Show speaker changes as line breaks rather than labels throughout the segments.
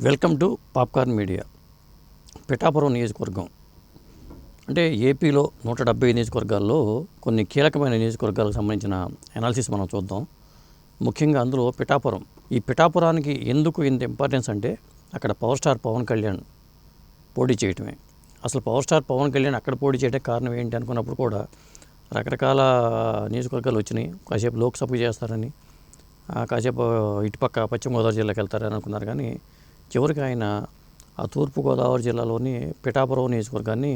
Welcome to Popcorn Media. Pithapuram నియోజకవర్గం. అంటే ఏపీలో నూట డెబ్బై నియోజకవర్గాల్లో కొన్ని కీలకమైన నియోజకవర్గాలకు సంబంధించిన అనాలిసిస్ మనం చూద్దాం. ముఖ్యంగా అందులో పిఠాపురం. ఈ పిఠాపురానికి ఎందుకు ఇంత ఇంపార్టెన్స్ అంటే అక్కడ పవర్ స్టార్ పవన్ కళ్యాణ్ పోటీ చేయటమే. అసలు పవర్ స్టార్ పవన్ కళ్యాణ్ అక్కడ పోటీ చేయటం కారణం ఏంటి అనుకున్నప్పుడు కూడా రకరకాల నియోజకవర్గాలు వచ్చినాయి. కాసేపు లోక్సభకు చేస్తారని కాసేపు ఇటుపక్క పశ్చిమ గోదావరి జిల్లాకి వెళ్తారని అనుకున్నారు. కానీ చివరికి ఆయన ఆ తూర్పుగోదావరి జిల్లాలోని పిఠాపురం నియోజకవర్గాన్ని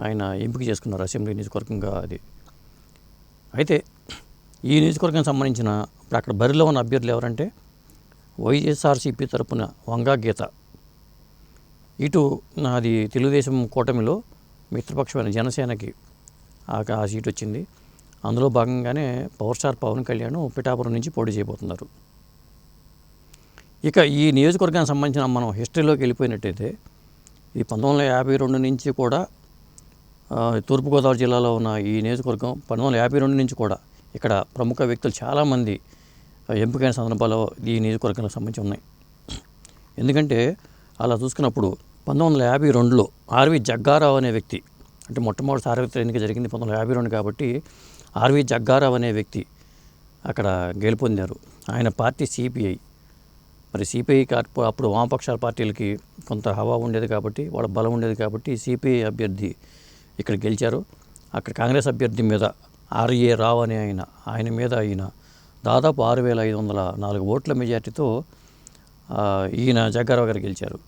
ఆయన ఎంపిక చేసుకున్నారు అసెంబ్లీ నియోజకవర్గంగా అది. అయితే ఈ నియోజకవర్గానికి సంబంధించిన ఇప్పుడు అక్కడ బరిలో ఉన్న అభ్యర్థులు ఎవరంటే వైఎస్ఆర్సీపీ తరపున వంగా గీత. ఇటు నాది తెలుగుదేశం కూటమిలో మిత్రపక్షమైన జనసేనకి ఆ ఆ సీట్ వచ్చింది. అందులో భాగంగానే పవర్ స్టార్ పవన్ కళ్యాణ్ పిఠాపురం నుంచి పోటీ చేయబోతున్నారు. ఇక ఈ నియోజకవర్గానికి సంబంధించిన మనం హిస్టరీలోకి వెళ్ళిపోయినట్టయితే ఈ పంతొమ్మిది వందల యాభై రెండు నుంచి కూడా తూర్పుగోదావరి జిల్లాలో ఉన్న ఈ నియోజకవర్గం పంతొమ్మిది వందల యాభై రెండు నుంచి కూడా ఇక్కడ ప్రముఖ వ్యక్తులు చాలామంది ఎంపికైన సందర్భాలు ఈ నియోజకవర్గానికి సంబంధించి ఉన్నాయి. ఎందుకంటే అలా చూసుకున్నప్పుడు పంతొమ్మిది వందల యాభై రెండులో ఆర్వి జగ్గారావు అనే వ్యక్తి అంటే మొట్టమొదటి సార్వత్రిక ఎన్నిక జరిగింది పంతొమ్మిది వందల యాభై రెండు కాబట్టి ఆర్వి జగ్గారావు అనే వ్యక్తి అక్కడ గెలుపొందారు. ఆయన పార్టీ సిపిఐ. మరి సిపిఐ కా- అప్పుడు వామపక్షాల పార్టీలకి కొంత హవా ఉండేది కాబట్టి వాళ్ళ బలం ఉండేది కాబట్టి సిపిఐ అభ్యర్థి ఇక్కడ గెలిచారు. అక్కడ కాంగ్రెస్ అభ్యర్థి మీద ఆర్ఏ రావు అనే ఆయన ఆయన మీద ఆయన దాదాపు ఆరు వేల ఐదు వందల నాలుగు ఓట్ల మెజార్టీతో ఈయన జగ్గారావు గారు గెలిచారు.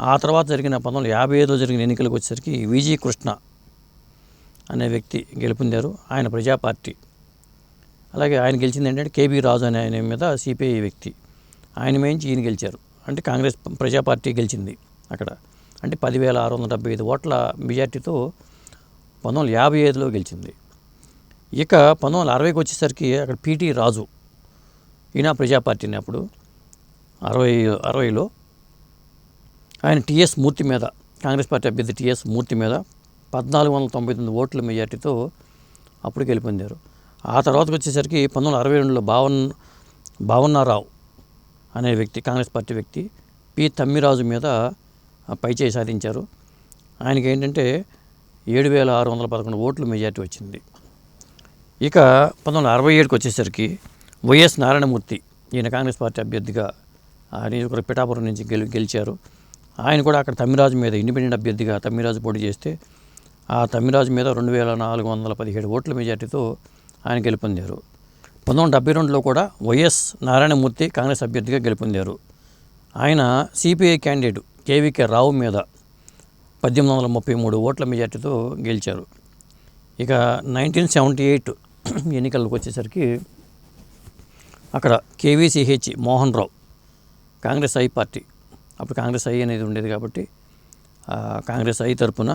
ఆ తర్వాత జరిగిన పంతొమ్మిది వందల యాభై ఐదులో జరిగిన ఎన్నికలకు వచ్చేసరికి విజీ కృష్ణ అనే వ్యక్తి గెలుపొందారు. ఆయన ప్రజా పార్టీ అలాగే ఆయన గెలిచింది ఏంటంటే కేబీ రాజు అనే ఆయన మీద సిపిఐ వ్యక్తి. ఆయన మేంచి ఈయన గెలిచారు. అంటే కాంగ్రెస్ ప్రజా పార్టీ గెలిచింది అక్కడ. అంటే పదివేల ఆరు వందల డెబ్బై ఐదు ఓట్ల మెజార్టీతో పంతొమ్మిది వందల యాభై ఐదులో గెలిచింది. ఇక పంతొమ్మిది వందల అరవైకి వచ్చేసరికి అక్కడ పీటీ రాజు ఈయన ప్రజా పార్టీని అప్పుడు అరవై అరవైలో ఆయన టిఎస్ మూర్తి మీద కాంగ్రెస్ పార్టీ అభ్యర్థి టిఎస్ మూర్తి మీద పద్నాలుగు వందల తొంభై తొమ్మిది ఓట్ల మెజార్టీతో అప్పుడు గెలుపొందారు. ఆ తర్వాతకి వచ్చేసరికి పంతొమ్మిది వందల అరవై రెండులో భావన్ భావన్నారావు అనే వ్యక్తి కాంగ్రెస్ పార్టీ వ్యక్తి పి. తమ్మిరాజు మీద పైచేయి సాధించారు. ఆయనకి ఏంటంటే ఏడు వేల ఆరు వందల పదకొండు ఓట్లు మెజార్టీ వచ్చింది. ఇక పంతొమ్మిది వందల అరవై ఏడుకి వచ్చేసరికి వైఎస్ నారాయణమూర్తి ఈయన కాంగ్రెస్ పార్టీ అభ్యర్థిగా ఆ నియోజకవర్గ పిఠాపురం నుంచి గెలి గెలిచారు. ఆయన కూడా అక్కడ తమ్మిరాజు మీద ఇండిపెండెంట్ అభ్యర్థిగా తమ్మిరాజు పోటీ చేస్తే ఆ తమ్మిరాజు మీద రెండు వేల నాలుగు వందల పదిహేడు ఓట్ల మెజార్టీతో ఆయన గెలుపొందారు. పంతొమ్మిది వందల డెబ్బై రెండులో కూడా వైఎస్ నారాయణమూర్తి కాంగ్రెస్ అభ్యర్థిగా గెలుపొందారు. ఆయన సిపిఐ క్యాండిడేట్ కేవీకే రావు మీద పద్దెనిమిది వందల ముప్పై మూడు ఓట్ల మెజార్టీతో గెలిచారు. ఇక నైన్టీన్ సెవెంటీ ఎయిట్ ఎన్నికలకు వచ్చేసరికి అక్కడ KVCH Mohan Rao Congress I party. అప్పుడు కాంగ్రెస్ ఐ అనేది ఉండేది కాబట్టి కాంగ్రెస్ ఐ తరపున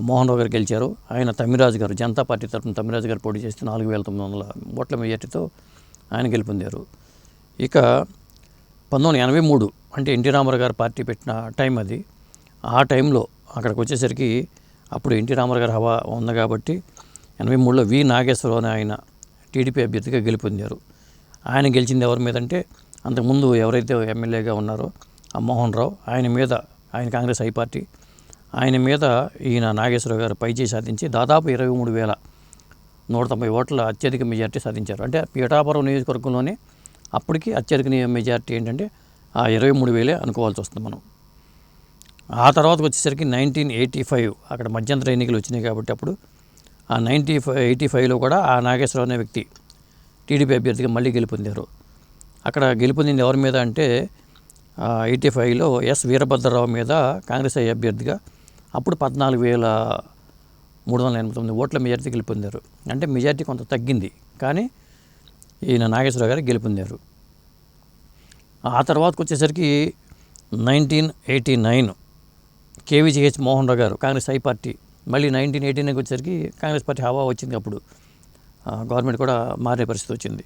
మోహన్ రావు గారు గెలిచారు. ఆయన తమ్మిరాజు గారు జనతా పార్టీ తరఫున తమ్మిరాజు గారు పోటీ చేస్తే నాలుగు వేల తొమ్మిది వందల ఓట్ల మెజార్టీతో ఆయన గెలుపొందారు. ఇక పంతొమ్మిది వందల ఎనభై మూడు అంటే ఎన్టీ రామారావు గారు పార్టీ పెట్టిన టైం అది. ఆ టైంలో అక్కడికి వచ్చేసరికి అప్పుడు ఎన్టీ రామారావు గారు హవా ఉంది కాబట్టి ఎనభై మూడులో వి నాగేశ్వరరావు అని ఆయన టీడీపీ అభ్యర్థిగా గెలుపొందారు. ఆయన గెలిచింది ఎవరి మీద అంటే అంతకుముందు ఎవరైతే ఎమ్మెల్యేగా ఉన్నారో ఆ మోహన్ రావు. ఆయన మీద ఆయన కాంగ్రెస్ ఐ పార్టీ ఆయన మీద ఈయన నాగేశ్వరరావు గారు పైచేయి సాధించి దాదాపు ఇరవై మూడు వేల నూట తొంభై ఓట్ల అత్యధిక మెజార్టీ సాధించారు. అంటే పీఠాపురం నియోజకవర్గంలోనే అప్పటికి అత్యధిక మెజార్టీ ఏంటంటే ఆ ఇరవై మూడు వేలే అనుకోవాల్సి వస్తుంది మనం. ఆ తర్వాత వచ్చేసరికి నైన్టీన్ ఎయిటీ ఫైవ్ అక్కడ మధ్యంతర ఎన్నికలు వచ్చినాయి కాబట్టి అప్పుడు ఆ నైన్టీ ఫైవ్ ఎయిటీ ఫైవ్లో కూడా ఆ నాగేశ్వరరావు అనే వ్యక్తి టీడీపీ అభ్యర్థిగా మళ్ళీ గెలుపొందారు. అక్కడ గెలుపొందింది ఎవరి మీద అంటే ఎయిటీ ఫైవ్లో ఎస్ వీరభద్రరావు మీద కాంగ్రెస్ ఐ అభ్యర్థిగా అప్పుడు పద్నాలుగు వేల మూడు వందల ఎనభై తొమ్మిది ఓట్ల మెజార్టీ గెలుపొందారు. అంటే మెజార్టీ కొంత తగ్గింది. కానీ ఈయన నాగేశ్వరరావు గారు గెలుపొందారు. ఆ తర్వాతకు వచ్చేసరికి nineteen eighty nine KVGH Mohan Rao garu Congress I party మళ్ళీ నైన్టీన్ ఎయిటీ నైన్కి వచ్చేసరికి కాంగ్రెస్ పార్టీ హవా వచ్చింది అప్పుడు. గవర్నమెంట్ కూడా మారే పరిస్థితి వచ్చింది.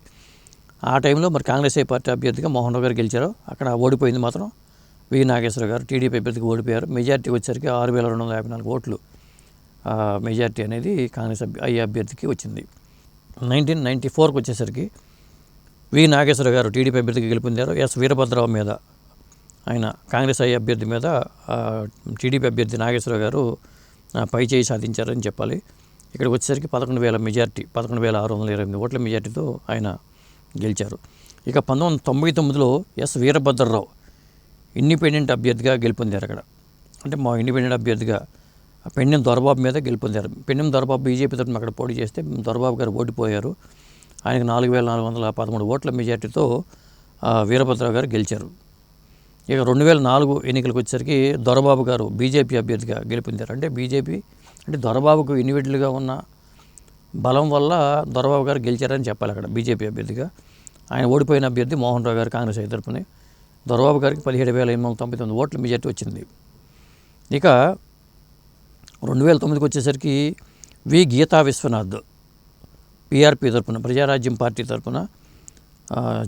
ఆ టైంలో మరి కాంగ్రెస్ ఐ పార్టీ అభ్యర్థిగా మోహన్ రావు గారు గెలిచారు అక్కడ ఓడిపోయింది మాత్రం వి నాగేశ్వర గారు టీడీపీ అభ్యర్థికి ఓడిపోయారు. మెజార్టీ వచ్చేసరికి ఆరు వేల రెండు వందల యాభై నాలుగు ఓట్లు మెజార్టీ అనేది కాంగ్రెస్ అభ్య ఐ అభ్యర్థికి వచ్చింది. నైన్టీన్ నైంటీ ఫోర్కి వచ్చేసరికి వి నాగేశ్వర గారు టీడీపీ అభ్యర్థికి గెలుపొందారు. ఎస్ వీరభద్రరావు మీద ఆయన కాంగ్రెస్ ఐ అభ్యర్థి మీద టీడీపీ అభ్యర్థి నాగేశ్వర గారు పై చేయి సాధించారని చెప్పాలి. ఇక్కడికి వచ్చేసరికి పదకొండు వేల మెజార్టీ పదకొండు వేల ఆరు వందల ఇరవై ఎనిమిది ఓట్ల మెజార్టీతో ఆయన గెలిచారు. ఇక పంతొమ్మిది వందల తొంభై తొమ్మిదిలో ఎస్ వీరభద్రరావు ఇండిపెండెంట్ అభ్యర్థిగా గెలుపొందారు అక్కడ. అంటే మా ఇండిపెండెంట్ అభ్యర్థిగా పెండెం దొరబాబు మీద గెలుపొందారు. పెండెం దొరబాబు బీజేపీ తరఫున అక్కడ పోటీ చేస్తే దొరబాబు గారు ఓడిపోయారు ఆయనకు నాలుగు వేల నాలుగు వందల పదమూడు ఓట్ల మెజార్టీతో వీరభద్రరావు గారు గెలిచారు. ఇక రెండు వేల నాలుగు ఎన్నికలకు వచ్చేసరికి దొరబాబు గారు బీజేపీ అభ్యర్థిగా గెలుపొందారు. అంటే బీజేపీ అంటే దొరబాబుకు ఇండివిజువల్గా ఉన్న బలం వల్ల దొరబాబు గారు గెలిచారని చెప్పాలి అక్కడ బీజేపీ అభ్యర్థిగా. ఆయన ఓడిపోయిన అభ్యర్థి మోహన్ రావు గారు కాంగ్రెస్ తరపునే. దొరబాబు గారికి పదిహేడు వేల ఎనిమిది వందల తొంభై తొమ్మిది ఓట్ల మెజార్టీ వచ్చింది. ఇక రెండు వేల తొమ్మిదికి వచ్చేసరికి వి గీతా విశ్వనాథ్ పిఆర్పి తరఫున ప్రజారాజ్యం పార్టీ తరపున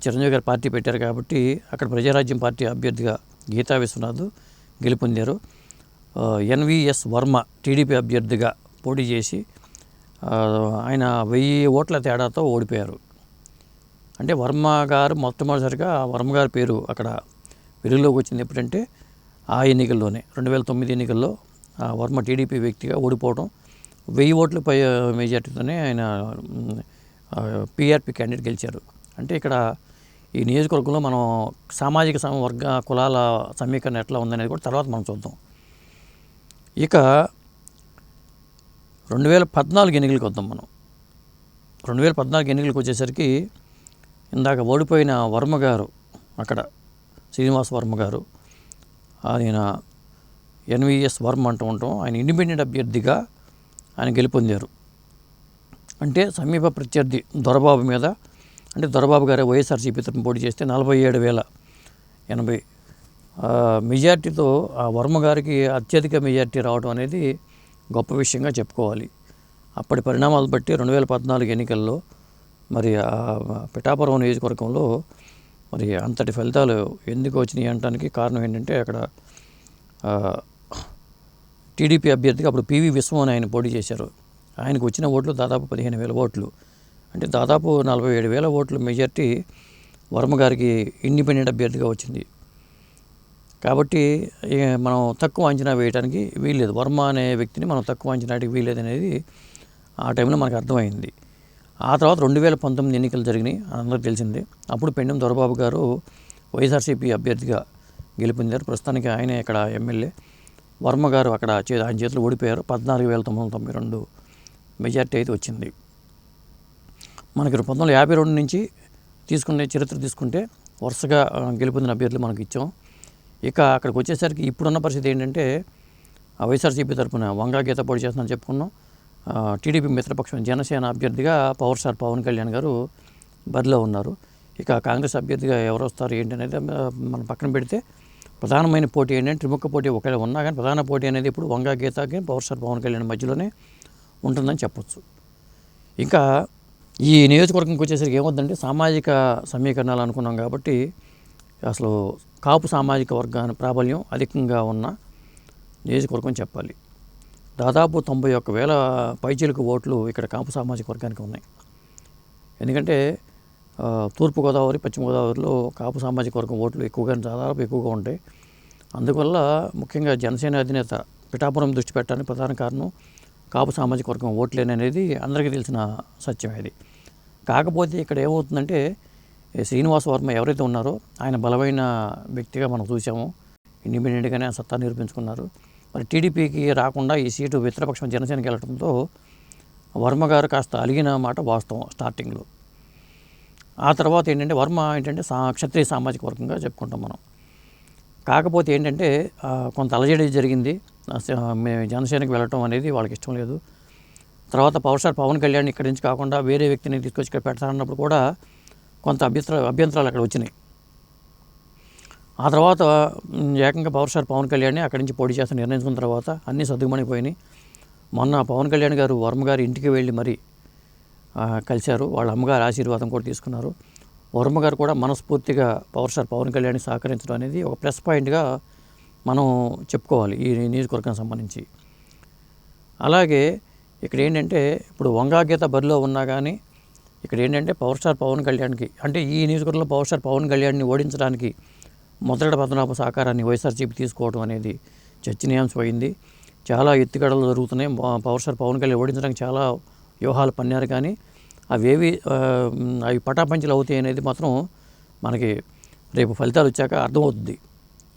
చిరంజీవి గారు పార్టీ పెట్టారు కాబట్టి అక్కడ ప్రజారాజ్యం పార్టీ అభ్యర్థిగా గీతా విశ్వనాథ్ గెలుపొందారు. ఎన్విఎస్ వర్మ టీడీపీ అభ్యర్థిగా పోటీ చేసి ఆయన వెయ్యి ఓట్ల తేడాతో ఓడిపోయారు. అంటే వర్మ గారు మొట్టమొదటిసారిగా వర్మ గారి పేరు అక్కడ వెలుగులోకి వచ్చింది ఎప్పుడంటే ఆ ఎన్నికల్లోనే. రెండు వేల తొమ్మిది ఎన్నికల్లో ఆ వర్మ టీడీపీ వ్యక్తిగా ఓడిపోవడం వెయ్యి ఓట్లు పై మెజార్టీతోనే ఆయన పీఆర్పీ క్యాండిడేట్ గెలిచారు. అంటే ఇక్కడ ఈ నియోజకవర్గంలో మనం సామాజిక సమ- వర్గ కులాల సమీకరణ ఎట్లా ఉందనేది కూడా తర్వాత మనం చూద్దాం. ఇక రెండు వేల పద్నాలుగు ఎన్నికలకు వద్దాం మనం. రెండు వేల పద్నాలుగు ఎన్నికలకు వచ్చేసరికి ఇందాక ఓడిపోయిన వర్మ గారు అక్కడ శ్రీనివాస్ వర్మ గారు ఆయన ఎన్విఎస్ వర్మ అంటూ ఉంటాం ఆయన ఇండిపెండెంట్ అభ్యర్థిగా ఆయన గెలుపొందారు. అంటే సమీప ప్రత్యర్థి దొరబాబు మీద అంటే దొరబాబు గారే వైఎస్ఆర్సీపీ తరఫున పోటీ చేస్తే నలభై ఏడు వేల ఎనభై. మెజార్టీతో ఆ వర్మ గారికి అత్యధిక మెజార్టీ రావడం అనేది గొప్ప విషయంగా చెప్పుకోవాలి. అప్పటి పరిణామాలు బట్టి రెండు వేల పద్నాలుగు ఎన్నికల్లో మరి ఆ పిఠాపురం నియోజకవర్గంలో మరి అంతటి ఫలితాలు ఎందుకు వచ్చినాయి అనడానికి కారణం ఏంటంటే అక్కడ టీడీపీ అభ్యర్థిగా అప్పుడు పివి విశ్వం ఆయన పోటీ చేశారు. ఆయనకు వచ్చిన ఓట్లు దాదాపు పదిహేను వేల ఓట్లు. అంటే దాదాపు నలభై ఏడు వేల ఓట్లు మెజార్టీ వర్మ గారికి ఇండిపెండెంట్ అభ్యర్థిగా వచ్చింది. కాబట్టి మనం తక్కువ అంచనా వేయడానికి వీల్లేదు. వర్మ అనే వ్యక్తిని మనం తక్కువ అంచనాటికి వీల్లేదు అనేది ఆ టైంలో మనకు అర్థమైంది. ఆ తర్వాత రెండు వేల పంతొమ్మిది ఎన్నికలు జరిగినాయి అందరికీ తెలిసిందే. అప్పుడు పెండెం దొరబాబు గారు వైఎస్ఆర్సీపీ అభ్యర్థిగా గెలుపొందారు. ప్రస్తుతానికి ఆయనే ఇక్కడ ఎమ్మెల్యే. వర్మ గారు అక్కడ చే- ఆయన చేతులు ఓడిపోయారు. పద్నాలుగు వేల తొమ్మిది వందల తొంభై రెండు మెజార్టీ అయితే వచ్చింది. మనకి పంతొమ్మిది వందల యాభై రెండు నుంచి తీసుకునే చరిత్ర తీసుకుంటే వరుసగా గెలుపొందిన అభ్యర్థులు మనకి ఇచ్చాం. ఇక అక్కడికి వచ్చేసరికి ఇప్పుడున్న పరిస్థితి ఏంటంటే ఆ వైఎస్ఆర్సీపీ తరఫున వంగా గీత పోటీ చేస్తుందని చెప్పుకున్నాం. టీడీపీ మిత్రపక్షం జనసేన అభ్యర్థిగా పవర్ స్టార్ పవన్ కళ్యాణ్ గారు బరిలో ఉన్నారు. ఇక కాంగ్రెస్ అభ్యర్థిగా ఎవరు వస్తారు ఏంటి అనేది మనం పక్కన పెడితే ప్రధానమైన పోటీ ఏంటంటే త్రిముఖ పోటీ ఒకవేళ ఉన్నా కానీ ప్రధాన పోటీ అనేది ఇప్పుడు వంగా గీతాకి పవర్ స్టార్ పవన్ కళ్యాణ్ మధ్యలోనే ఉంటుందని చెప్పొచ్చు. ఇంకా ఈ నియోజకవర్గంకి వచ్చేసరికి ఏమవుతుందంటే సామాజిక సమీకరణాలు అనుకున్నాం కాబట్టి అసలు కాపు సామాజిక వర్గాన్ని ప్రాబల్యం అధికంగా ఉన్న నియోజకవర్గం చెప్పాలి. దాదాపు తొంభై ఒక్క వేల పైచీలకు ఓట్లు ఇక్కడ కాపు సామాజిక వర్గానికి ఉన్నాయి. ఎందుకంటే తూర్పుగోదావరి పశ్చిమ గోదావరిలో కాపు సామాజిక వర్గం ఓట్లు ఎక్కువగా దాదాపు ఎక్కువగా ఉంటాయి అందువల్ల ముఖ్యంగా జనసేన అధినేత పిఠాపురం దృష్టి పెట్టడానికి ప్రధాన కారణం కాపు సామాజిక వర్గం ఓట్లేననేది అందరికీ తెలిసిన సత్యం ఇది. కాకపోతే ఇక్కడ ఏమవుతుందంటే శ్రీనివాస వర్మ ఎవరైతే ఉన్నారో ఆయన బలమైన వ్యక్తిగా మనం చూసాము. ఇండిపెండెంట్గానే సత్తా నిరూపించుకున్నారు. మరి టీడీపీకి రాకుండా ఈ సీటు మిత్రపక్షం జనసేనకి వెళ్ళడంతో వర్మ గారు కాస్త అలిగిన మాట వాస్తవం స్టార్టింగ్లో. ఆ తర్వాత ఏంటంటే వర్మ ఏంటంటే సా క్షత్రియ సామాజిక వర్గంగా చెప్పుకుంటాం మనం. కాకపోతే ఏంటంటే కొంత అలజడి జరిగింది. మేము జనసేనకి వెళ్ళటం అనేది వాళ్ళకి ఇష్టం లేదు. తర్వాత పవర్ స్టార్ పవన్ కళ్యాణ్ ఇక్కడి నుంచి కాకుండా వేరే వ్యక్తిని తీసుకొచ్చి ఇక్కడ పెడతానన్నప్పుడు కూడా కొంత అభ్యంతర అభ్యంతరాలు అక్కడ వచ్చినాయి. ఆ తర్వాత ఏకంగా పవర్ స్టార్ పవన్ కళ్యాణ్ని అక్కడి నుంచి పోటీ చేస్తా నిర్ణయించుకున్న తర్వాత అన్నీ సర్దుమణిపోయినాయి మొన్న పవన్ కళ్యాణ్ గారు వర్మ గారి ఇంటికి వెళ్ళి మరి కలిశారు. వాళ్ళ అమ్మగారు ఆశీర్వాదం కూడా తీసుకున్నారు. వర్మ గారు కూడా మనస్ఫూర్తిగా పవర్ స్టార్ పవన్ కళ్యాణ్ని సహకరించడం అనేది ఒక ప్లస్ పాయింట్గా మనం చెప్పుకోవాలి ఈ నియోజకవర్గానికి సంబంధించి. అలాగే ఇక్కడ ఏంటంటే ఇప్పుడు వంగా గీత బరిలో ఉన్నా కానీ ఇక్కడ ఏంటంటే పవర్ స్టార్ పవన్ కళ్యాణ్కి అంటే ఈ నియోజకవర్గంలో పవర్ స్టార్ పవన్ కళ్యాణ్ని ఓడించడానికి మొదటి పద్మనాభ సహకారాన్ని వైఎస్ఆర్సీపీ తీసుకోవడం అనేది చర్చనీయాంశమైంది చాలా ఎత్తుగడలు జరుగుతున్నాయి. పవర్ స్టార్ పవన్ కళ్యాణ్ ఓడించడానికి చాలా వ్యూహాలు పన్నారు కానీ అవేవి అవి పటాపంచలు అవుతాయి అనేది మాత్రం మనకి రేపు ఫలితాలు వచ్చాక అర్థమవుతుంది.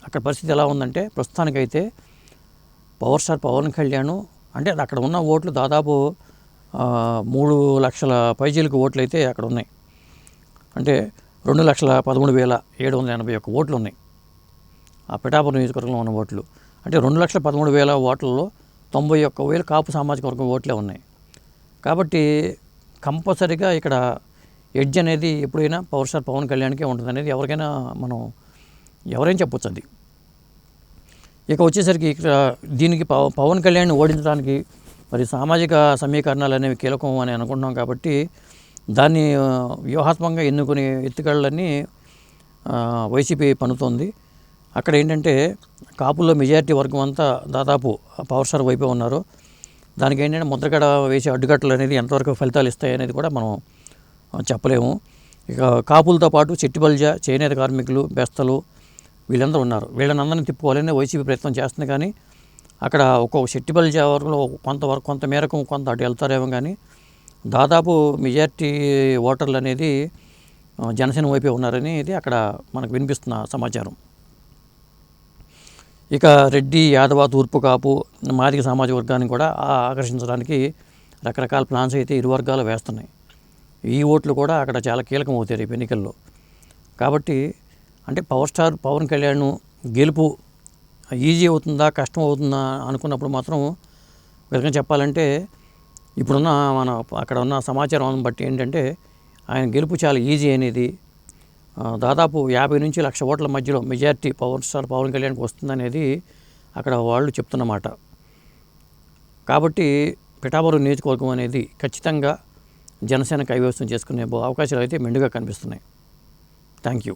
అక్కడ పరిస్థితి ఎలా ఉందంటే ప్రస్తుతానికైతే పవర్ స్టార్ పవన్ కళ్యాణ్ అంటే అక్కడ ఉన్న ఓట్లు దాదాపు మూడు లక్షల పైజీలకు ఓట్లు అయితే అక్కడ ఉన్నాయి. అంటే రెండు లక్షల పదమూడు వేల ఏడు వందల ఎనభై ఒక్క ఓట్లు ఉన్నాయి ఆ పిఠాపురం నియోజకవర్గంలో ఉన్న ఓట్లు. అంటే రెండు లక్షల పదమూడు వేల ఓట్లలో తొంభై ఒక్క వేలు కాపు సామాజిక వర్గం ఓట్లే ఉన్నాయి. కాబట్టి కంపల్సరీగా ఇక్కడ ఎడ్జ్ అనేది ఎప్పుడైనా పవర్ స్టార్ పవన్ కళ్యాణ్కే ఉంటుంది అనేది ఎవరికైనా మనం ఎవరైనా చెప్పొచ్చు అది. ఇక వచ్చేసరికి ఇక్కడ దీనికి పవన్ కళ్యాణ్ ఓడించడానికి మరి సామాజిక సమీకరణాలు అనేవి కీలకం అని అనుకుంటున్నాం కాబట్టి దాన్ని వ్యూహాత్మకంగా ఎన్నుకునే ఎత్తుగడలన్నీ వైసీపీ పనుతోంది అక్కడ ఏంటంటే కాపుల్లో మెజారిటీ వర్గం అంతా దాదాపు పవర్ స్టార్ వైపే ఉన్నారు. దానికి ఏంటంటే ముద్రగడ వేసే అడ్డుకట్టలు అనేది ఎంతవరకు ఫలితాలు ఇస్తాయి అనేది కూడా మనం చెప్పలేము. ఇక కాపులతో పాటు చెట్టిబల్జ చేనేత కార్మికులు బెస్తలు వీళ్ళందరూ ఉన్నారు. వీళ్ళనందరినీ తిప్పుకోవాలని వైసీపీ ప్రయత్నం చేస్తుంది కానీ అక్కడ ఒక్కొక్క చెట్టిబల్జ వర్గంలో కొంతవరకు కొంత మేరకు కొంత అటు వెళ్తారేమో కానీ దాదాపు మెజార్టీ ఓటర్లు అనేది జనసేన వైపే ఉన్నారని ఇది అక్కడ మనకు వినిపిస్తున్న సమాచారం. ఇక రెడ్డి యాదవ తూర్పు కాపు మాదిక సామాజిక వర్గాన్ని కూడా ఆకర్షించడానికి రకరకాల ప్లాన్స్ అయితే ఇరు వర్గాలు వేస్తున్నాయి. ఈ ఓట్లు కూడా అక్కడ చాలా కీలకం అవుతాయి రేపు ఎన్నికల్లో. కాబట్టి అంటే పవర్ స్టార్ పవన్ కళ్యాణ్ గెలుపు ఈజీ అవుతుందా కష్టం అవుతుందా అనుకున్నప్పుడు మాత్రం విధంగా చెప్పాలంటే ఇప్పుడున్న మన అక్కడ ఉన్న సమాచారం బట్టి ఏంటంటే ఆయన గెలుపు చాలా ఈజీ అనేది దాదాపు యాభై నుంచి లక్ష ఓట్ల మధ్యలో మెజారిటీ పవర్ స్టార్ పవన్ కళ్యాణ్కి వస్తుందనేది అక్కడ వాళ్ళు చెప్తున్నమాట. కాబట్టి పిఠాపురం నియోజకవర్గం అనేది ఖచ్చితంగా జనసేన కైవసం చేసుకునే అవకాశాలు అయితే మెండుగా కనిపిస్తున్నాయి. Thank you.